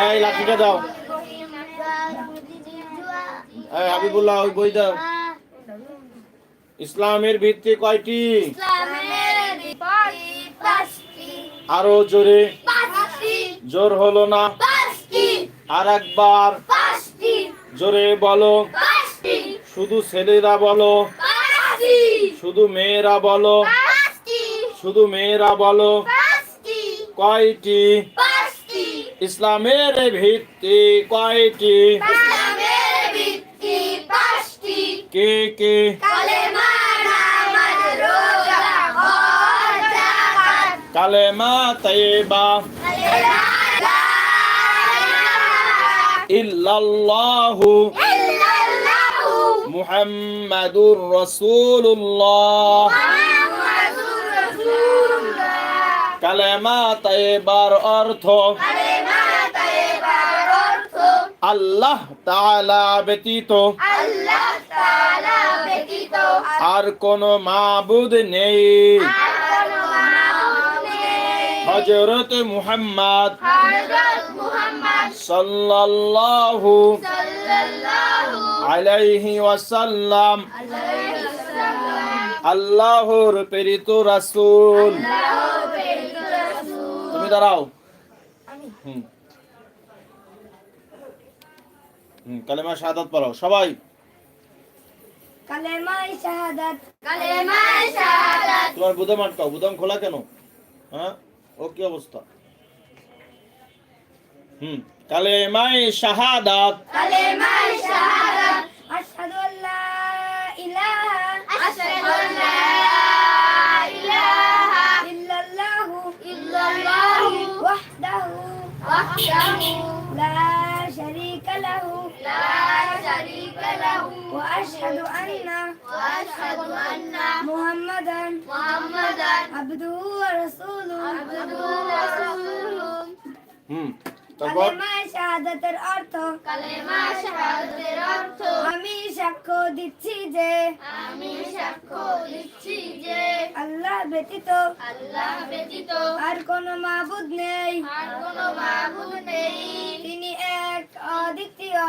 এই লাঠিটা দাও। এই হাবিবুল্লাহ, ওই বই দাও। ইসলামের ভিত্তি কয়টি? আরও জোরে। জোর হলো না। আর একবার। জোরে বলো। শুধু ছেলেরা বলো। শুধু মেয়েরা বলো। শুধু মেয়েরা বলো। কয়টি? ইসলামের ভিত্তি কয়টি? কে কে? কালেমা তাইবা ইল্লাল্লাহু মুহাম্মাদুর রাসূলুল্লাহ। কালেমা তাইবার অর্থ। আল্লাহ তাআলা ব্যতীত। আল্লাহ আর কোন মাবুদ নেই। হযরত মুহাম্মদ সাল্লাল্লাহু আলাইহি ওয়াসাল্লাম, আল্লাহর প্রেরিত রাসূল। তুমি দাঁড়াও। হুম। হুম কালেমা শাহাদাত পড়াও। সবাই। কালেমায়ে শাহাদাত। কালেমায়ে শাহাদাত। তোমার বুদাম আটকাও। বুদাম খোলা কেন? হ্যাঁ? ও কি অবস্থা? হুম কালেমায়ে শাহাদাত। কালেমায়ে শাহাদাত। وأشهد أن وأشهد أن محمدا محمدا عبده ورسوله. عبده ورسوله. তারপর শাহাদাতের অর্থ। কালেমা শাহাদাতের অর্থ। আমি সাক্ষ্য দিচ্ছি যে আমি সাক্ষ্য দিচ্ছি যে আল্লাহ ব্যতীত আল্লাহ ব্যতীত আর কোন মাবুদ নেই। আর কোন মাবুদ নেই। তিনি এক অদ্বিতীয়।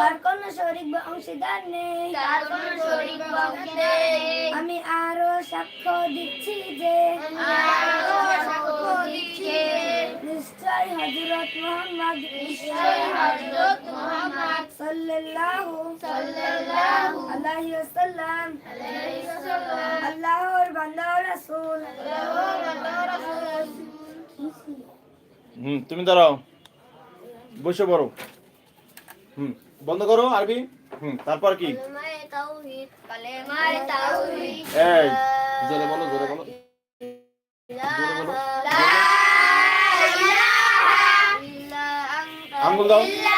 তার কোন শরীক বা অংশীদার নেই। তার কোন শরীক বা নেই। আমি আরও সাক্ষ্য দিচ্ছি যে আরও সাক্ষ্য দিচ্ছি নিশ্চয় হযরত মুহাম্মদ। নিশ্চয় হযরত মুহাম্মদ। সাল্লাল্লাহু সাল্লাল্লাহু আলাইহি ওয়াসাল্লাম। আলাইহি ওয়াসাল্লাম। আল্লাহর বান্দা ও রাসূল। আল্লাহর বান্দা ও রাসূল। হুম তুমি দাঁড়াও। বসে পড়ো। হুম বন্ধ করো আরবি। হুম তারপর কি? কালেমায়ে তাওহীদ কালেমায়ে তাওহীদ। এই জোরে বলো জোরে বলো। İstanbul'dan?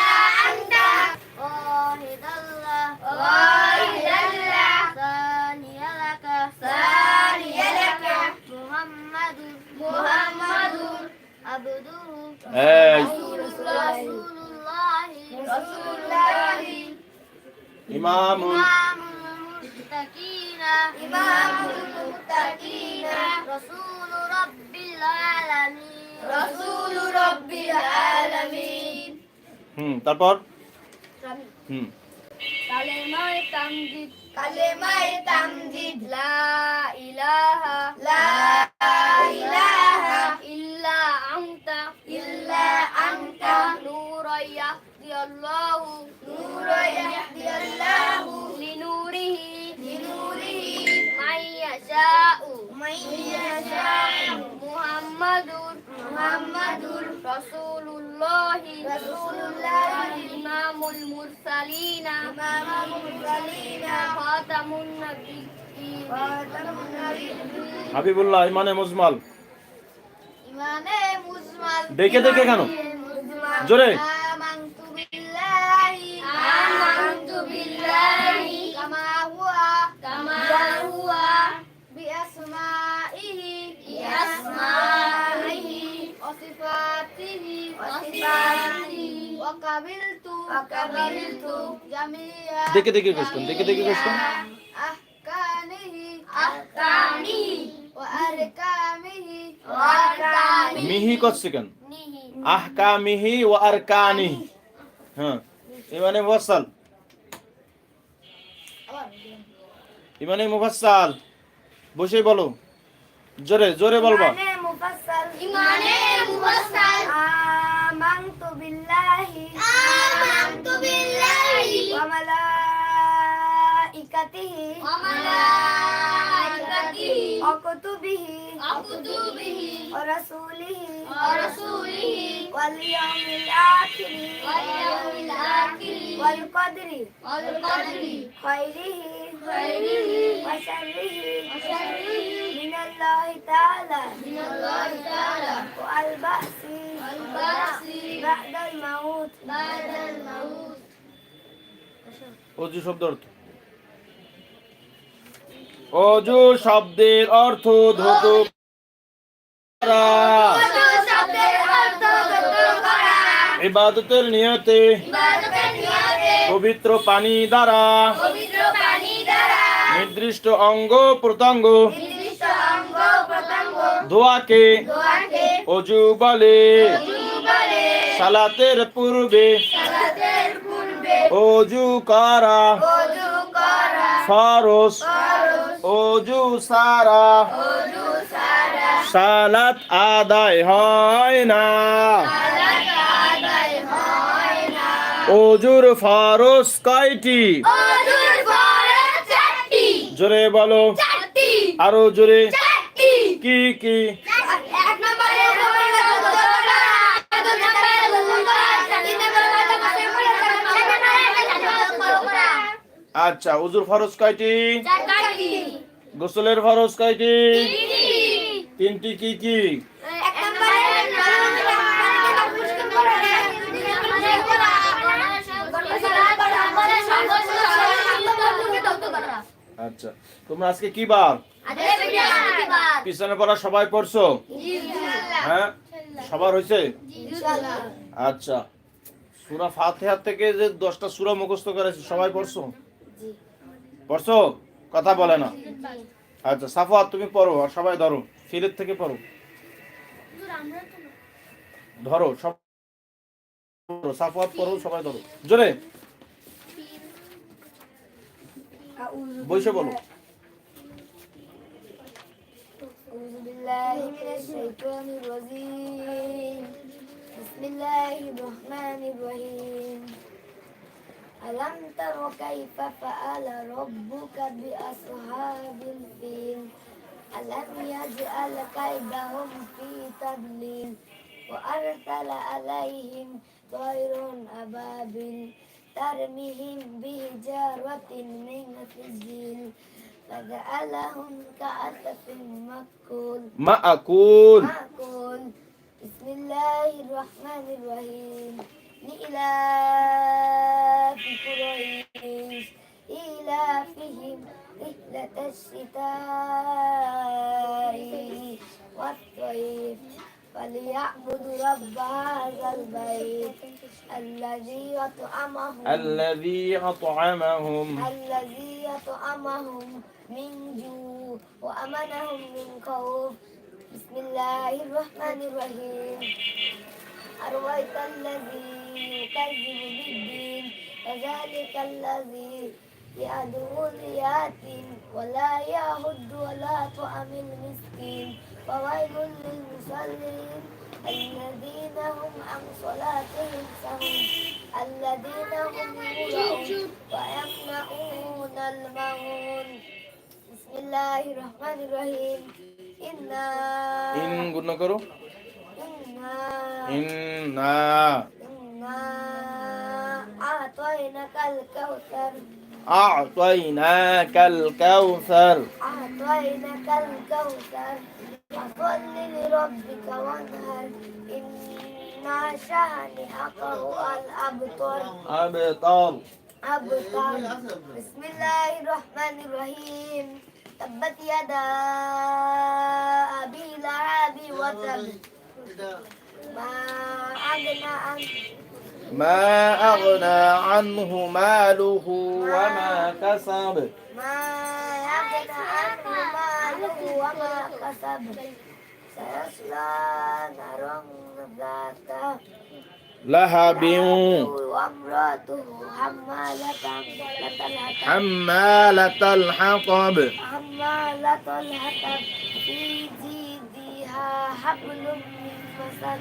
তারপর? হুম। কালেমায়ে তামজিদ। কালেমায়ে তামজিদ। লা ইলাহা। লা ইলাহা। ইল্লা আনতা। ইল্লা আনতা। নূরান ইয়াহদিয়াল্লাহু নূরান ইয়াহদিয়াল্লাহু লিনুরিহি। লিনুরিহি। ইয়াশাউ। মুহাম্মাদুর। মুহাম্মাদুর। রাসূলুল্লাহি। রাসূলুল্লাহি ইমামুল মুরসালিন ইমামুল মুরসালিন খাতামুন নাবিয়্যিন খাতামুন নাবিয়্যিন হাবিবুল্লাহ ইমানে মুজমাল ইমানে মুজমাল দেখে দেখে কেন? জোরে। দেখে দেখে কোশ্চেন দেখে দেখে আরকামিহি মিহি করছে কেন? আহকামিহি ও আরকানিহি হ্যাঁ ইমানে মুফাসসাল। ইমানে মুফাসসাল। বসে বলো। জোরে জোরে বলবা। ইমানে মুফাসসাল ইমানে মুফাসসাল। আমানতু বিল্লাহি আমানতু বিল্লাহি ওয়া মালাইকাতিহি ওয়া মালাইকাতিহি ওয়া কুতুবিহি ওয়া কুতুবিহি ওয়া রাসূলিহি ওয়া রাসূলিহি ওয়াল ইয়াউমিল আখির ওয়াল ইয়াউমিল আখির ওয়াল কদরি ওয়াল কদরি অজু শব্দ অর্থ অজু শব্দের অর্থ ধৌত ইবাদতের নিয়তে পবিত্র পানি দ্বারা। নির্দিষ্ট অঙ্গ প্রত্যঙ্গ দোয়াকে অজু বলে। সালাতের পূর্বে অজু করা ফরস অজু সারা সালাত আদায় হয় না। অজুর ফরস কয়টি? জোরে বলো। আরও জোরে। কি কি? আচ্ছা উজুর ফরজ কয়টি? গোসলের ফরজ কয়টি? তিনটি। কি কি? আচ্ছা তোমরা আজকে কি বার? পিছনে পড়া সবাই পড়ছো? হ্যাঁ? সবার হয়েছে? আচ্ছা সুরা ফাতিহা থেকে যে দশটা সুরা মুখস্থ করেছে সবাই পড়ছো? পড়ছো কথা বলে না আচ্ছা সাফাত তুমি পড়ো আর সবাই ধরো ফিরের থেকে পড়ো ধরো সব পড়ো, সাফাত পড়ো সবাই ধরো জোরে আউযু বসে বলো أعوذ بالله من الشيطان الرجيم بسم الله الرحمن الرحيم ألم تر كيف فعل ربك بأصحاب الفيل ألم يجعل كيدهم في تضليل وأرسل عليهم طير أبابيل ترميهم بحجارة من سجيل فجعلهم كعسف مأكول مأكول مأكول بسم الله الرحمن الرحيم لإله رحلة الشتاء والصيف فليعبدوا رب هذا البيت الذي أطعمهم. الذي أطعمهم. الذي يطعمهم من جوع وأمنهم من خوف. بسم الله الرحمن الرحيم. أرويت الذي يكذب بالدين؟ فذلك الذي يعدو ذيات ولا يهد ولا طعم المسكين فويل للمصلين الذين هم عن صلاتهم سهون الذين هم يرعون ويمنعون المعون بسم الله الرحمن الرحيم. إنا إن قلنا كرو إنا إنا. إنا أعطيناك الكوثر. أعطيناك الكوثر. أعطيناك الكوثر. فصل لربك وانهر. إن شانئك هو الأبتر. أبطال أبتر. بسم الله الرحمن الرحيم. تبت يدا أبي لهب وتب. ما أغنى عنه ما أغنى عنه ماله وما كسب. ما أغنى عنه ماله وما كسب. سيصلى نارا ذات لهب وامرأته حمالة الحطب حمالة الحطب. حمالة الحطب في جيدها حبل من مسد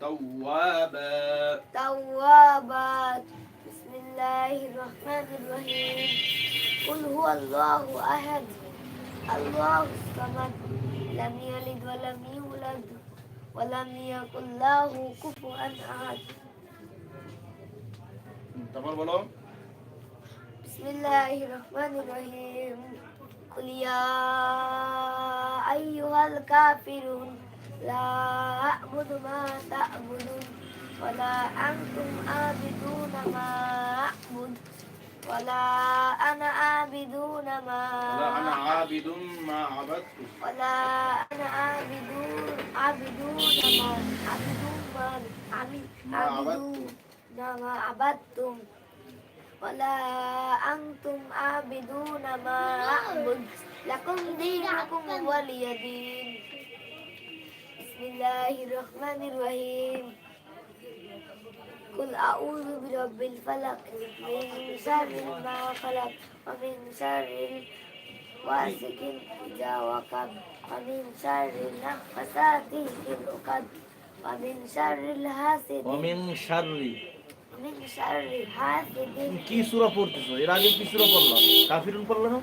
توابا. توابا. بسم الله الرحمن الرحيم. قل هو الله أحد. الله الصمد. لم يلد ولم يولد ولم يكن له كفوا أحد. بسم الله الرحمن الرحيم. قل يا أيها الكافرون. لا أعبد ما تعبدون ولا أنتم عابدون ما أعبد ولا أنا عابدون ما ولا أنا عابد ما عبدت ولا أنا عابدون عابدون ما عابدون ما عبد- ما عابدون ما عبدتم ولا أنتم عابدون ما أعبد لكم دينكم ولي دين بسم الله الرحمن الرحيم قل أعوذ برب الفلق من شر ما خلق ومن شر واسق إذا وقب ومن شر النفاثات في العقد ومن شر الحاسد ومن شر ومن شر حاسد তুমি কি সূরা পড়তেছো এর আগে কি সূরা পড়লা কাফিরুন পড়লা না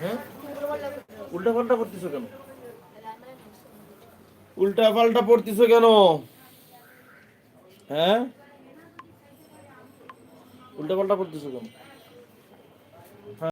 হ্যাঁ উল্টা পাল্টা পড়তেছো কেন উল্টা পাল্টা পড়তিস কেন? হ্যাঁ? উল্টা পাল্টা পড়তিস কেন?